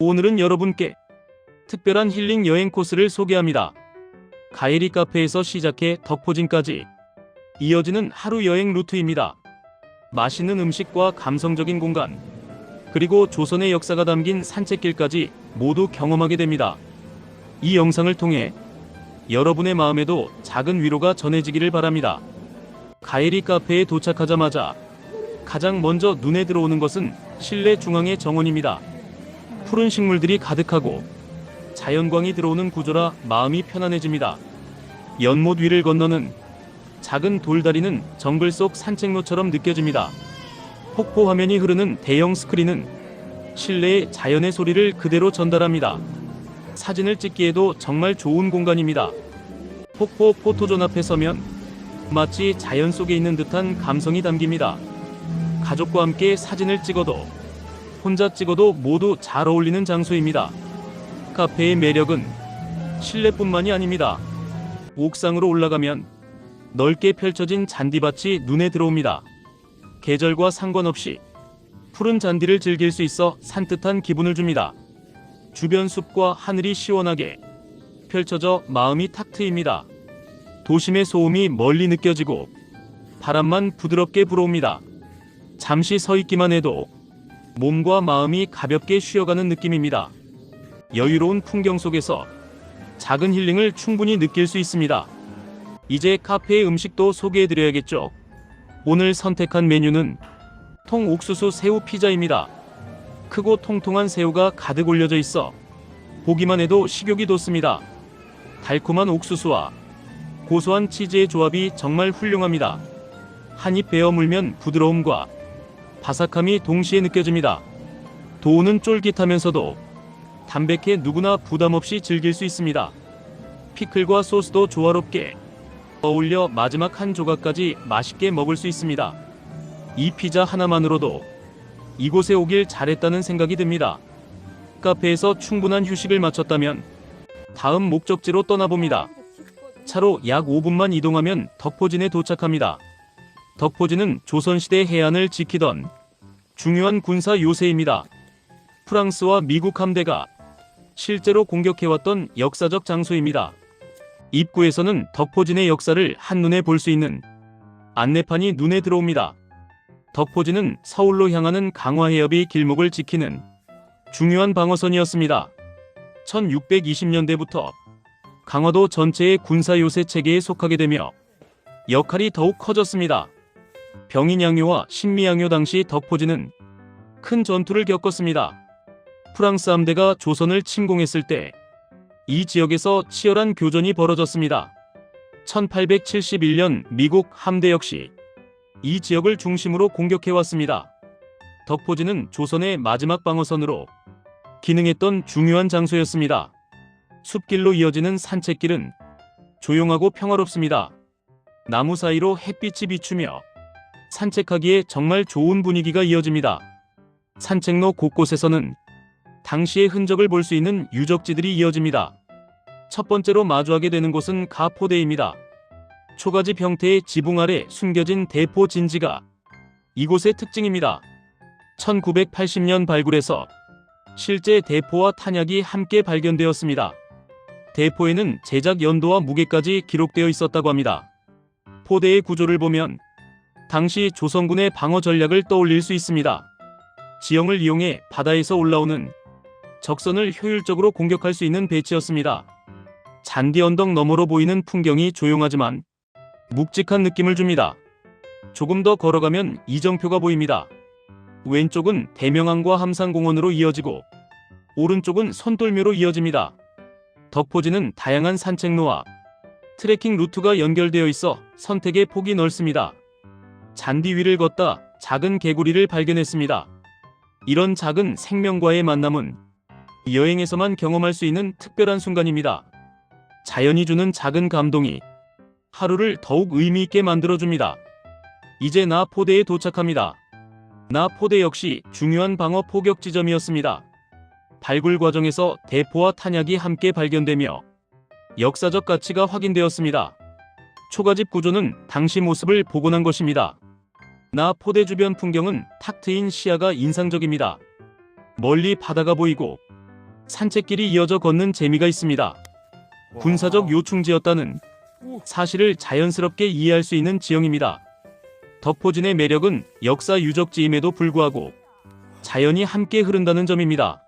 오늘은 여러분께 특별한 힐링 여행 코스를 소개합니다. 가이리 카페에서 시작해 덕포진까지 이어지는 하루 여행 루트입니다. 맛있는 음식과 감성적인 공간, 그리고 조선의 역사가 담긴 산책길까지 모두 경험하게 됩니다. 이 영상을 통해 여러분의 마음에도 작은 위로가 전해지기를 바랍니다. 가이리 카페에 도착하자마자 가장 먼저 눈에 들어오는 것은 실내 중앙의 정원입니다. 푸른 식물들이 가득하고 자연광이 들어오는 구조라 마음이 편안해집니다. 연못 위를 건너는 작은 돌다리는 정글 속 산책로처럼 느껴집니다. 폭포 화면이 흐르는 대형 스크린은 실내의 자연의 소리를 그대로 전달합니다. 사진을 찍기에도 정말 좋은 공간입니다. 폭포 포토존 앞에 서면 마치 자연 속에 있는 듯한 감성이 담깁니다. 가족과 함께 사진을 찍어도 혼자 찍어도 모두 잘 어울리는 장소입니다. 카페의 매력은 실내뿐만이 아닙니다. 옥상으로 올라가면 넓게 펼쳐진 잔디밭이 눈에 들어옵니다. 계절과 상관없이 푸른 잔디를 즐길 수 있어 산뜻한 기분을 줍니다. 주변 숲과 하늘이 시원하게 펼쳐져 마음이 탁 트입니다. 도심의 소음이 멀리 느껴지고 바람만 부드럽게 불어옵니다. 잠시 서 있기만 해도 몸과 마음이 가볍게 쉬어가는 느낌입니다. 여유로운 풍경 속에서 작은 힐링을 충분히 느낄 수 있습니다. 이제 카페의 음식도 소개해드려야겠죠. 오늘 선택한 메뉴는 통 옥수수 새우 피자입니다. 크고 통통한 새우가 가득 올려져 있어 보기만 해도 식욕이 돋습니다. 달콤한 옥수수와 고소한 치즈의 조합이 정말 훌륭합니다. 한 입 베어 물면 부드러움과 바삭함이 동시에 느껴집니다. 도우는 쫄깃하면서도 담백해 누구나 부담 없이 즐길 수 있습니다. 피클과 소스도 조화롭게 어울려 마지막 한 조각까지 맛있게 먹을 수 있습니다. 이 피자 하나만으로도 이곳에 오길 잘했다는 생각이 듭니다. 카페에서 충분한 휴식을 마쳤다면 다음 목적지로 떠나봅니다. 차로 약 5분만 이동하면 덕포진에 도착합니다. 덕포진은 조선시대 해안을 지키던 중요한 군사 요새입니다. 프랑스와 미국 함대가 실제로 공격해왔던 역사적 장소입니다. 입구에서는 덕포진의 역사를 한눈에 볼 수 있는 안내판이 눈에 들어옵니다. 덕포진은 서울로 향하는 강화해협이 길목을 지키는 중요한 방어선이었습니다. 1620년대부터 강화도 전체의 군사요새 체계에 속하게 되며 역할이 더욱 커졌습니다. 병인양요와 신미양요 당시 덕포진은 큰 전투를 겪었습니다. 프랑스 함대가 조선을 침공했을 때 이 지역에서 치열한 교전이 벌어졌습니다. 1871년 미국 함대 역시 이 지역을 중심으로 공격해왔습니다. 덕포진은 조선의 마지막 방어선으로 기능했던 중요한 장소였습니다. 숲길로 이어지는 산책길은 조용하고 평화롭습니다. 나무 사이로 햇빛이 비추며 산책하기에 정말 좋은 분위기가 이어집니다. 산책로 곳곳에서는 당시의 흔적을 볼 수 있는 유적지들이 이어집니다. 첫 번째로 마주하게 되는 곳은 가포대입니다. 초가집 형태의 지붕 아래 숨겨진 대포 진지가 이곳의 특징입니다. 1980년 발굴해서 실제 대포와 탄약이 함께 발견되었습니다. 대포에는 제작 연도와 무게까지 기록되어 있었다고 합니다. 포대의 구조를 보면 당시 조선군의 방어 전략을 떠올릴 수 있습니다. 지형을 이용해 바다에서 올라오는 적선을 효율적으로 공격할 수 있는 배치였습니다. 잔디 언덕 너머로 보이는 풍경이 조용하지만 묵직한 느낌을 줍니다. 조금 더 걸어가면 이정표가 보입니다. 왼쪽은 대명항과 함상공원으로 이어지고 오른쪽은 손돌묘로 이어집니다. 덕포지는 다양한 산책로와 트레킹 루트가 연결되어 있어 선택의 폭이 넓습니다. 잔디 위를 걷다 작은 개구리를 발견했습니다. 이런 작은 생명과의 만남은 여행에서만 경험할 수 있는 특별한 순간입니다. 자연이 주는 작은 감동이 하루를 더욱 의미 있게 만들어줍니다. 이제 나 포대에 도착합니다. 나 포대 역시 중요한 방어 포격 지점이었습니다. 발굴 과정에서 대포와 탄약이 함께 발견되며 역사적 가치가 확인되었습니다. 초가집 구조는 당시 모습을 복원한 것입니다. 나 포대 주변 풍경은 탁 트인 시야가 인상적입니다. 멀리 바다가 보이고 산책길이 이어져 걷는 재미가 있습니다. 군사적 요충지였다는 사실을 자연스럽게 이해할 수 있는 지형입니다. 덕포진의 매력은 역사 유적지임에도 불구하고 자연이 함께 흐른다는 점입니다.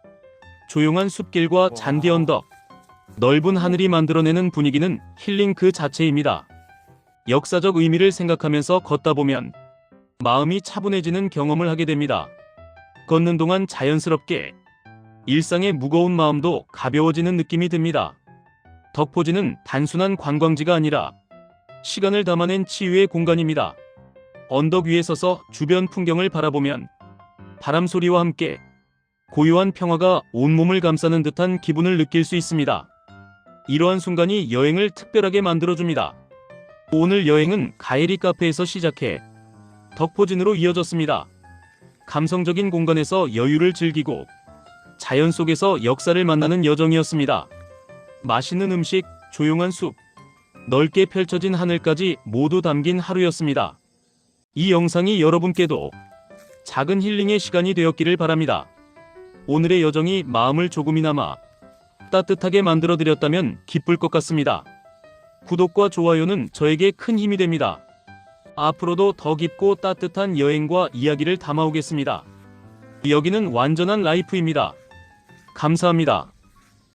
조용한 숲길과 잔디 언덕, 넓은 하늘이 만들어내는 분위기는 힐링 그 자체입니다. 역사적 의미를 생각하면서 걷다 보면 마음이 차분해지는 경험을 하게 됩니다. 걷는 동안 자연스럽게 일상의 무거운 마음도 가벼워지는 느낌이 듭니다. 덕포지는 단순한 관광지가 아니라 시간을 담아낸 치유의 공간입니다. 언덕 위에 서서 주변 풍경을 바라보면 바람 소리와 함께 고요한 평화가 온몸을 감싸는 듯한 기분을 느낄 수 있습니다. 이러한 순간이 여행을 특별하게 만들어줍니다. 오늘 여행은 가에리 카페에서 시작해 덕포진으로 이어졌습니다. 감성적인 공간에서 여유를 즐기고 자연 속에서 역사를 만나는 여정이었습니다. 맛있는 음식, 조용한 숲, 넓게 펼쳐진 하늘까지 모두 담긴 하루였습니다. 이 영상이 여러분께도 작은 힐링의 시간이 되었기를 바랍니다. 오늘의 여정이 마음을 조금이나마 따뜻하게 만들어 드렸다면 기쁠 것 같습니다. 구독과 좋아요는 저에게 큰 힘이 됩니다. 앞으로도 더 깊고 따뜻한 여행과 이야기를 담아오겠습니다. 여기는 완전한 라이프입니다. 감사합니다.